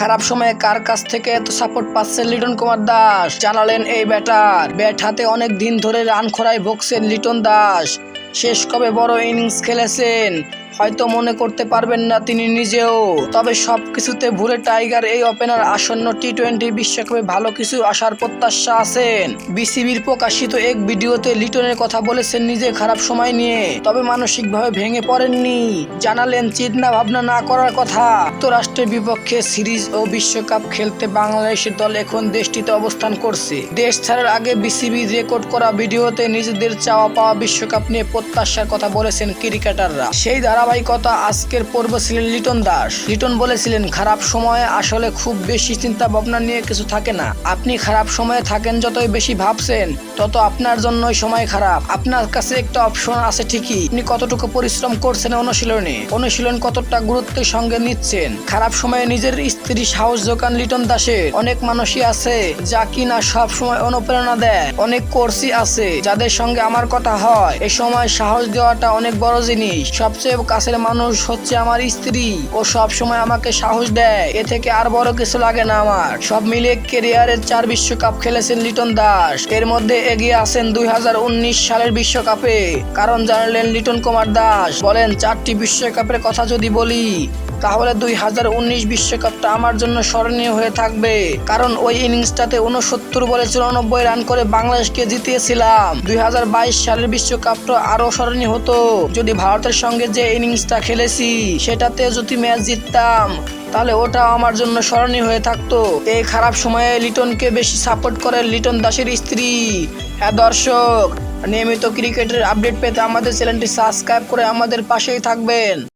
খারাপ সময়ে কার কাছ থেকে এত সাপোর্ট পাচ্ছে লিটন কুমার দাস? জানালেন এই ব্যাটার। ব্যাট হাতে অনেক দিন ধরে রান খরায় ভুগছেন লিটন দাস। শেষ কবে বড় ইনিংস খেলেছেন? হয়তো মনে করতে পারবেন না তিনি নিজেও। তবে সব কিছুতে ভুলে টাইগার এই ওপেনার আসন্ন টি টোয়েন্টি বিশ্বকাপে ভালো কিছু আসার প্রত্যাশা আছেন। বিসিবির প্রকাশিত এক ভিডিওতে লিটনের কথা বলেছেন নিজে খারাপ সময় নিয়ে, তবে মানসিকভাবে ভেঙে পড়েননি। জানালেন, চিন্তা ভাবনা না করার কথা। যুক্তরাষ্ট্রের বিপক্ষে সিরিজ ও বিশ্বকাপ খেলতে বাংলাদেশের দল এখন দেশটিতে অবস্থান করছে। দেশ ছাড়ার আগে বিসিবি রেকর্ড করা ভিডিওতে নিজেদের চাওয়া পাওয়া বিশ্বকাপ নিয়ে প্রত্যাশার কথা বলেছেন ক্রিকেটাররা। সেই ধারাবাহিকতা আজকের পর্ব ছিলেন লিটন দাস। লিটন বলেছিলেন, খারাপ সময়ে আসলে খুব বেশি চিন্তা ভাবনা নিয়ে কিছু থাকে না। আপনি খারাপ সময়ে থাকেন যতই বেশি ভাবছেন, তত আপনার জন্যই সময় খারাপ। আপনার কাছে একটা অপশন আছে ঠিকই। আপনি কতটুকু পরিশ্রম করছেন অনুশীলনে? অনুশীলন কতটা গুরুত্বের সঙ্গে নিচ্ছেন? খারাপ সময়ে নিজের স্ত্রী সাহস যোগান লিটন দাসের। অনেক মানুষই আছে যা কিনা সব সময় অনুপ্রেরণা দেয়। অনেক কোর্সই আছে যাদের সঙ্গে আমার কথা হয়। এ সময় সাহস দেওয়াটা অনেক বড় জিনিস। সবচেয়ে কাছের মানুষ হচ্ছে আমার স্ত্রী। ও সব সময় আমাকে সাহস দেয়। এ থেকে আর বড় কিছু লাগে না আমার। সব মিলিয়ে কেরিয়ারের চার বিশ্বকাপ খেলেছেন লিটন দাস। এর মধ্যে এগিয়ে আছেন দুই হাজার উনিশ সালের বিশ্বকাপে। কারণ জানালেন লিটন কুমার দাস। বলেন, চারটি বিশ্বকাপের কথা যদি বলি, তাহলে দুই হাজার উনিশ বিশ্বকাপটা আমার জন্য স্মরণীয় হয়ে থাকবে। কারণ ওই ইনিংসটাতে উনসত্তর বলে চুরানব্বই রান করে বাংলাদেশকে জিতিয়েছিলাম। দুই হাজার বাইশ সালের বিশ্বকাপটা আরও স্মরণীয় হতো। যদি ভারতের সঙ্গে যে ইনিংসটা খেলেছি, সেটাতে যদি ম্যাচ জিততাম, তাহলে ওটা আমার জন্য স্মরণীয় হয়ে থাকতো। এই খারাপ সময়ে লিটনকে বেশি সাপোর্ট করে লিটন দাসের স্ত্রী। হ্যাঁ দর্শক, নিয়মিত ক্রিকেটের আপডেট পেতে আমাদের চ্যানেলটি সাবস্ক্রাইব করে আমাদের পাশেই থাকবেন।